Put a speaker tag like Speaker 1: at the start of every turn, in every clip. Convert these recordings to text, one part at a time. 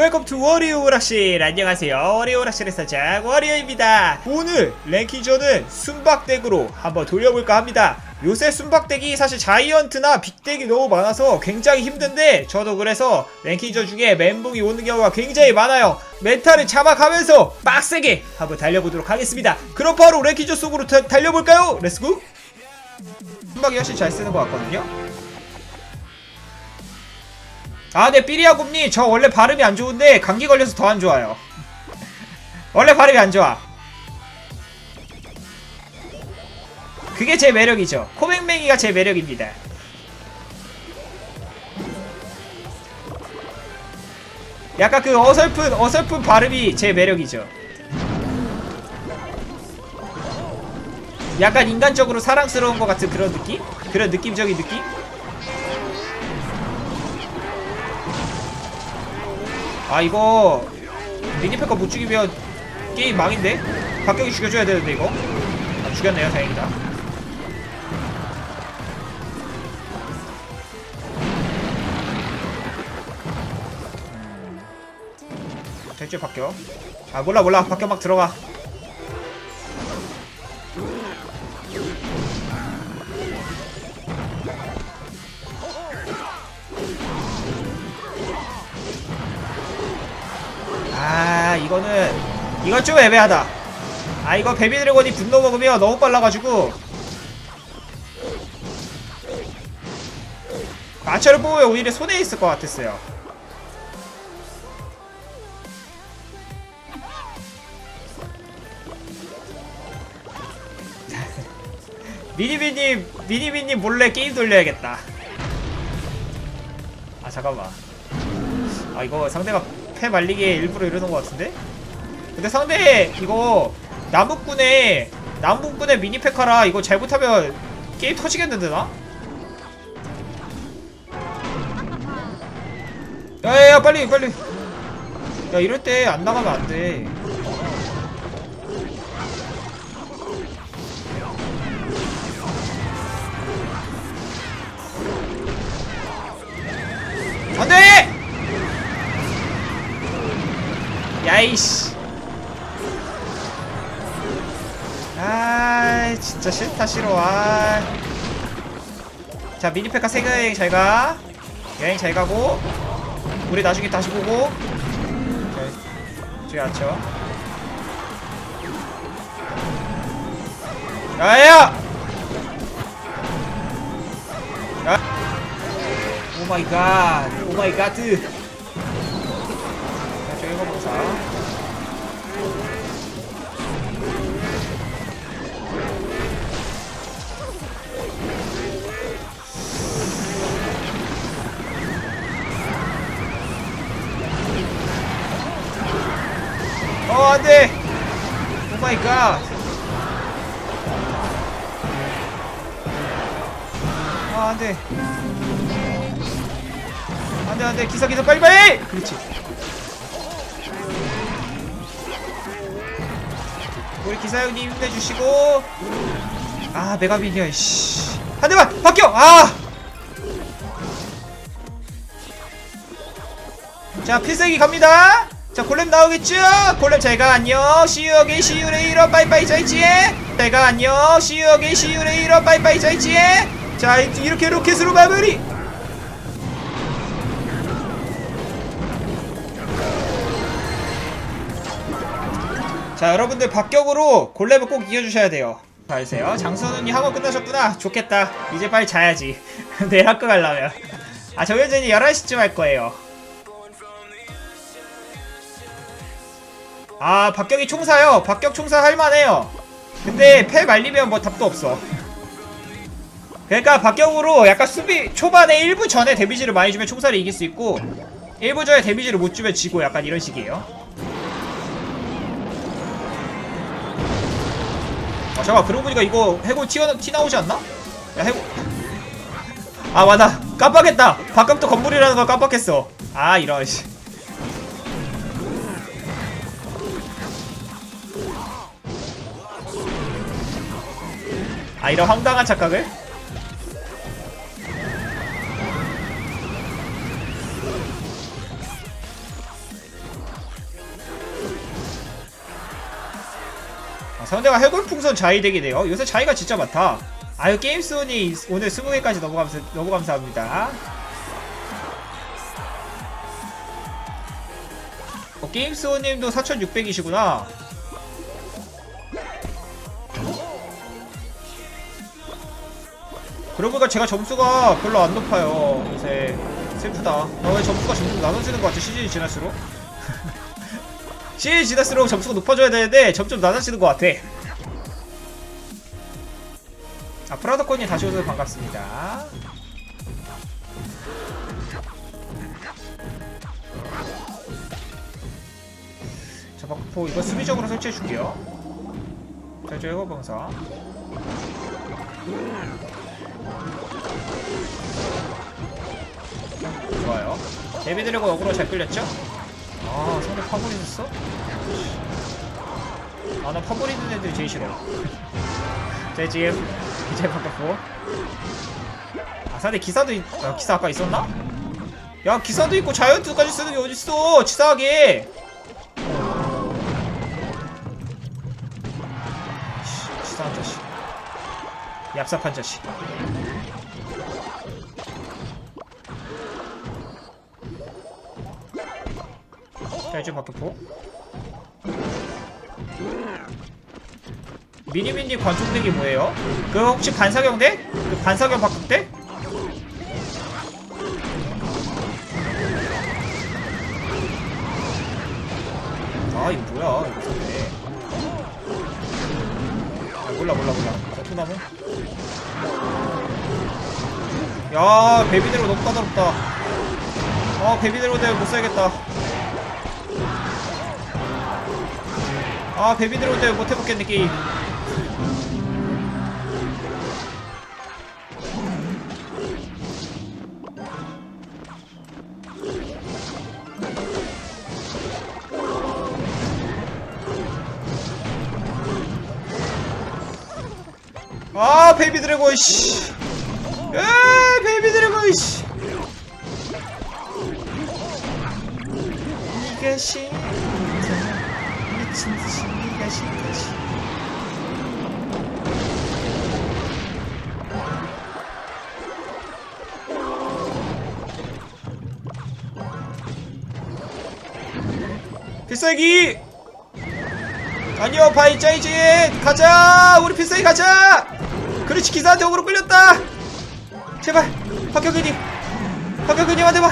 Speaker 1: 웰컴 투 워리오 오락실 안녕하세요. 워리오 오락실의 사장 워리오입니다. 오늘 랭킹전은 순박덱으로 한번 돌려볼까 합니다. 요새 순박덱이 사실 자이언트나 빅덱이 너무 많아서 굉장히 힘든데 저도 그래서 랭킹전 중에 멘붕이 오는 경우가 굉장히 많아요. 멘탈을 잡아가면서 빡세게 한번 달려보도록 하겠습니다. 그럼 바로 랭킹전 속으로 다- 달려볼까요? 렛츠고 순박이 훨씬 잘 쓰는 것 같거든요 아, 네, 삐리아곰님, 저 원래 발음이 안 좋은데, 감기 걸려서 더 안 좋아요. 원래 발음이 안 좋아. 그게 제 매력이죠. 코맹맹이가 제 매력입니다. 약간 그 어설픈, 어설픈 발음이 제 매력이죠. 약간 인간적으로 사랑스러운 것 같은 그런 느낌? 그런 느낌적인 느낌? 아 이거 미니패커 못 죽이면 게임 망인데? 박격이 죽여줘야 되는데 이거? 아 죽였네요 다행이다. 음. 될줄 박격. 아 몰라 몰라. 박격 막 들어가 이거는 이건 좀 애매하다. 아 이거 베비 드래곤이 분노 먹으면 너무 빨라가지고. 마차를 뽑으면 오히려 손에 있을 것 같았어요. 미니비님 미니비님 몰래 게임 돌려야겠다. 아 잠깐만. 아 이거 상대가 패 말리게 일부러 이러는 것 같은데? 근데 상대 이거 남북군의 남북군의 미니페카라 이거 잘못하면 게임 터지겠는데 나? 야야야 빨리 빨리 야 이럴 때 안 나가면 안돼! 야이씨 아 진짜 싫다 싫어. 아. 자 미니페카 세계 여행 잘가. 여행 잘 가고 우리 나중에 다시 보고. 자, 저기 앉죠? 야야! 야! 오마이갓. 오마이갓. 자 저기 가보자 어 안돼. 오마이갓. 아 안돼. 안돼 안돼. 기사 기사 빨리 빨리! 그렇지. 우리 기사 형님 힘내주시고. 아 메가빈이야 씨 한 대만! 박격 아! 자 필살기 갑니다 자 골렘 나오겠죠? 골렘 잘가 안녕. 시유어게 시유레이러 빠이빠이 자이지에 잘가 안녕. 시유어게 시유레이러 빠이빠이 자이지에 자 이렇게 로켓으로 마무리. 자 여러분들 박격으로 골렘을 꼭 이겨주셔야 돼요. 잘세요. 장선우님 학원 끝나셨구나. 좋겠다. 이제 빨리 자야지. 내일 학교 가려면. 아 정현진이 11시쯤 할 거예요 아 박격이 총사요? 박격 총사 할만해요. 근데 패 말리면 뭐 답도 없어. 그러니까 박격으로 약간 수비 초반에 1부 전에 데미지를 많이 주면 총사를 이길 수 있고 1부 전에 데미지를 못 주면 지고 약간 이런 식이에요. 아 잠깐 그러고 보니까 이거 해골 튀어, 티 나오지 않나? 야 해골. 아 맞아. 깜빡했다. 바깥도 건물이라는 걸 깜빡했어. 아 이런 아, 이런 황당한 착각을? 아, 상대가 해골풍선 자이덱이네요. 요새 자이가 진짜 많다. 아유 게임스온이 오늘 20개까지 너무, 감사, 너무 감사합니다. 어, 게임스온님도 4600이시구나. 그러고 보니까 제가 점수가 별로 안 높아요. 요새 슬프다. 나왜 점수가 점점 나눠지는 것 같지? 시즌이 지날수록? 시즌이 지날수록 점수가 높아져야 되는데 점점 낮아지는 것 같아. 아 프라더콘이 다시 오셔서 반갑습니다. 자 바쿠포 이거 수비적으로 설치해줄게요. 자, 저 해골방사 좋아요. 데비드래고 역으로 잘 끌렸죠? 아, 상대 파고리 었어 아, 나 파고리 있는 애들 제일 싫어. 제 지금 이제 바꿨고. 아, 상대 기사도 있... 야, 기사 아까 있었나? 야, 기사도 있고 자이언트까지 쓰는 게 어딨어! 치사하게! 씨, 치사한 자식. 얍삽한 자식. 자 이제 바뀌었고 미니미니 관총덱이 뭐예요? 그 혹시 반사경덱? 그 반사경 바꿈덱? 아 이거 뭐야 이거 아, 몰라 몰라 몰라 자 토나무 야 베비대로 너무 까다롭다. 아 베비대로 내가 못살겠다. 아 베비대로 내가 못해먹겠네 게임. 아 베이비 드래곤 씨. 에 베이비 드래곤 씨. 네가 싫다 미친 듯이 싫다 씨. 필살기! 아니요 바이 짜이지 가자! 우리 필살기 가자! 그렇지 기사한테 오으로 끌렸다 제발 봐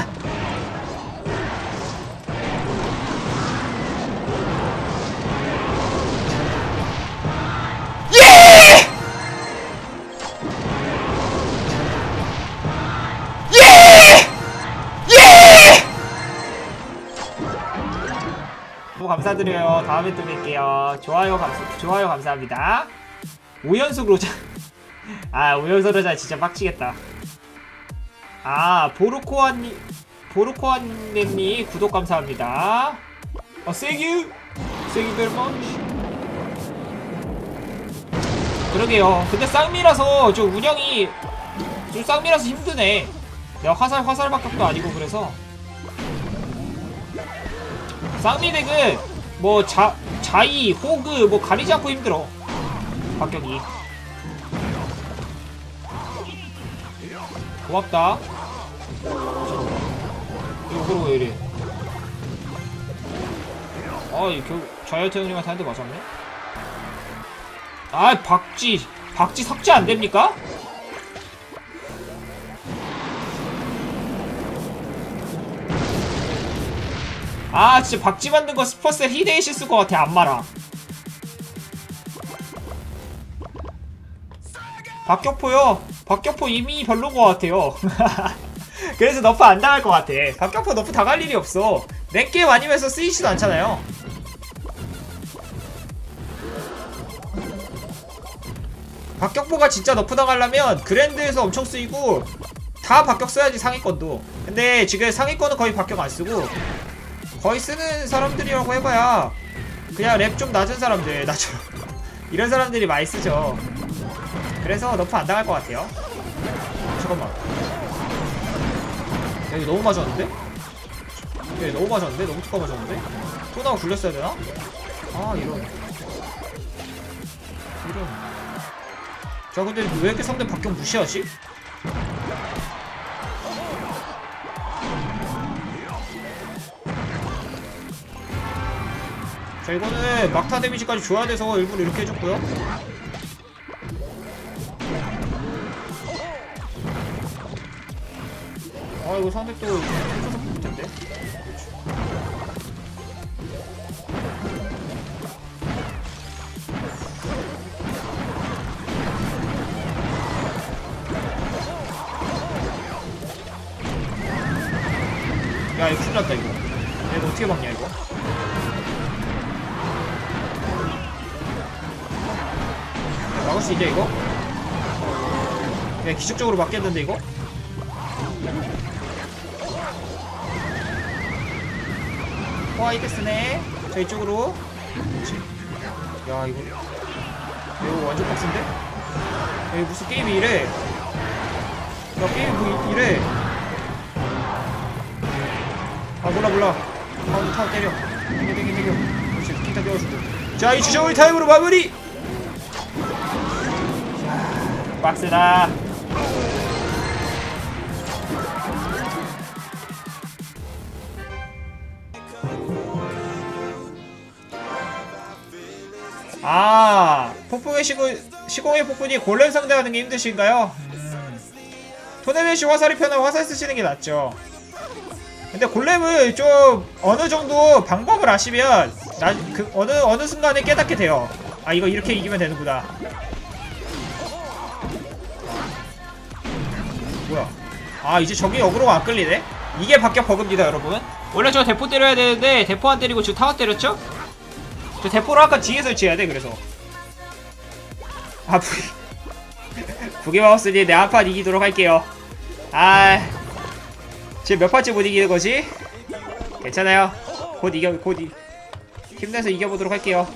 Speaker 1: 예! 너무 감사드려요. 다음에 또 뵐게요. 좋아요 감사, 좋아요 감사합니다. 5연속 로자. 아, 5연속 로자 진짜 빡치겠다. 아, 보르코아님, 보르코아님이 구독 감사합니다. 어, 세규! 세규 벨먼. 그러게요. 근데 쌍미라서 좀 운영이 좀 쌍미라서 힘드네. 내가 화살 화살 박격도 아니고 그래서. 쌍미 덱은 뭐 자, 자이, 호그 뭐 가리지 않고 힘들어 박격이 고맙다 이거 그러고 왜 이래 아이 결 자이언트 형님한테 한 대 맞았네? 아 박쥐. 박쥐 삭제 안됩니까? 아 진짜 박쥐 만든 거 스퍼셀 히데이시 쓸것 같아 안마랑 박격포요. 박격포 이미 별로인 것 같아요 그래서 너프 안 당할 것 같아. 박격포 너프 당할 일이 없어. 넷게임 아니면서 쓰이지도 않잖아요. 박격포가 진짜 너프 당하려면 그랜드에서 엄청 쓰이고 다 박격 써야지 상위권도. 근데 지금 상위권은 거의 박격 안 쓰고 거의 쓰는 사람들이라고 해봐야 그냥 랩 좀 낮은 사람들 나처럼 이런 사람들이 많이 쓰죠. 그래서 너프 안 당할 것 같아요. 잠깐만 야 이거 너무 맞았는데? 야 너무 맞았는데? 너무 특가 맞았는데? 토나가 굴렸어야 되나? 아 이런 없네. 자 근데 왜 이렇게 상대 박경 무시하지? 자 이거는 막타 데미지까지 줘야 돼서 일부러 이렇게 해줬고요 이거 상대 또 해줘서 볼 텐데 야 이거 큰일 났다 이거 야, 이거 어떻게 막냐 이거 막을 수 있냐 이거? 야 기적적으로 막겠는데 이거? 호아이데스네. 자 이쪽으로. 야 이거 이거 완전? 야, 이거 무슨 게임이 이래? 야 게임이 뭐 이래? 아 몰라 몰라. 타워 타워 때려. 땡겨 땡겨 땡겨 그렇지 킹타 때려주고. 자 이치 저울 타임으로 마무리! 자, 빡세다 폭풍의 시공, 시공 의 폭군이 골렘 상대하는 게 힘드신가요? 음. 토네메시 화살이 편하면 화살 쓰시는 게 낫죠 근데 골렘을 좀 어느 정도 방법을 아시면 나, 그 어느 어느 순간에 깨닫게 돼요. 아 이거 이렇게 이기면 되는구나. 뭐야? 아 이제 저기 역으로 안 끌리네? 이게 박격 버그입니다 여러분. 원래 저 대포 때려야 되는데 대포 안 때리고 지금 타워 때렸죠? 저 대포를 아까 뒤에 설치해야 돼 그래서. 아 부기 마우스니 내한 판 이기도록 할게요. 아. 지금 몇 판째 못 이기는 거지? 괜찮아요. 곧 이겨, 곧 이, 힘내서 이겨보도록 할게요.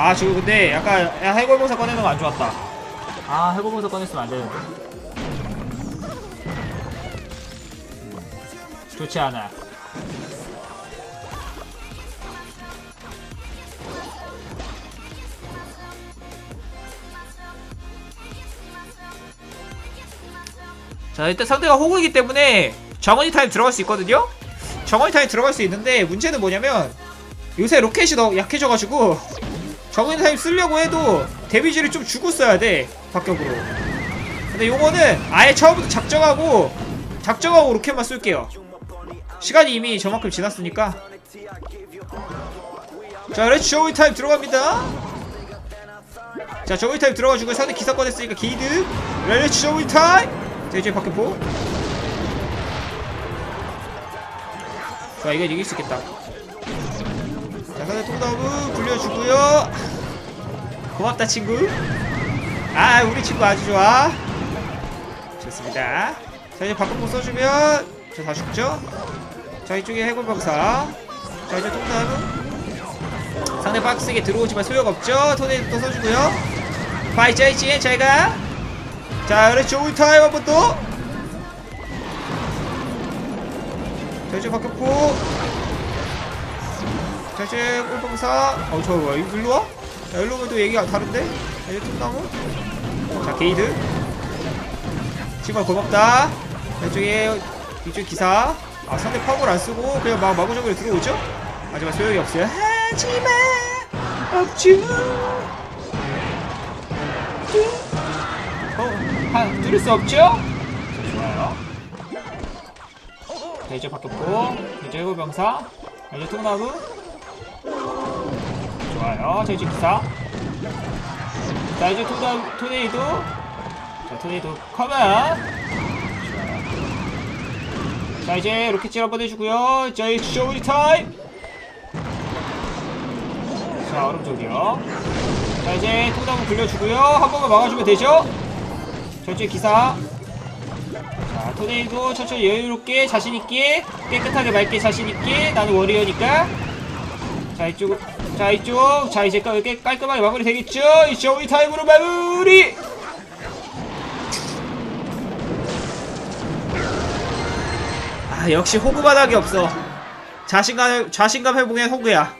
Speaker 1: 아 지금 근데 약간 야, 해골봉사 꺼내는 거 안 좋았다. 아 해골봉사 꺼냈으면 안 되는데. 좋지 않아. 자 일단 상대가 호구이기 때문에 정원이 타임 들어갈 수 있거든요? 정원이 타임 들어갈 수 있는데 문제는 뭐냐면 요새 로켓이 너무 약해져가지고 정원 타임 쓰려고 해도 데미지를 좀 주고 써야 돼 박격으로. 근데 요거는 아예 처음부터 작정하고 작정하고 로켓만 쏠게요. 시간이 이미 저만큼 지났으니까. 자 레츠 저위 타임 들어갑니다. 자 저위 타임 들어가지고 상대 기사 꺼냈으니까 게이드 레츠 저위 타임! 자 이제 박격포. 자 이건 이길 수 있겠다 자 상대 통다운 굴려주고요. 고맙다 친구. 아 우리 친구 아주 좋아. 좋습니다. 자 이제 박격포 써주면 저 다 죽죠? 자 이쪽에 해골병사. 자 이제 통다운 상대 박스에 들어오지만 소용없죠? 토네이도 써주고요. 파이자이지 잘가. 자 그래 좋은 타임 한번 또. 자, 이제 바뀌었고. 자, 이제 꿀봉사. 어, 저, 뭐, 일로 와? 자, 일로 오면 또 얘기가 다른데? 자, 이제 통나무. 자, 게이드. 친구야, 고맙다. 자, 이쪽에, 이쪽 기사. 아, 상대 파워를 안 쓰고, 그냥 막 마구적으로 들어오죠? 하지만 소용이 없어요. 하지만, 없지만. 어, 한, 뚫을 수 없죠? 자, 좋아요. 자, 이제 바뀌었고 이제 자, 이제 통나무 좋아요. 자 이제 기사. 자 이제 통나무 토네이도. 자 토네이도 커먼 자 이제 로켓질 한번 해주고요. 자 이제 쇼리 타임. 자 오른쪽이요. 자 이제 통나무 굴려주고요. 한 번만 막아주면 되죠? 자 이제 기사. 자자 토네이도 천천히 여유롭게 자신있게 깨끗하게 맑게 자신있게 나는 워리어니까 자 이쪽 자 이쪽. 자 이제 깔- 깔- 깔끔하게 마무리 되겠죠? 이 조이 타임으로 마무리! 아 역시 호구 바닥이 없어. 자신감 자신감 회복엔 호구야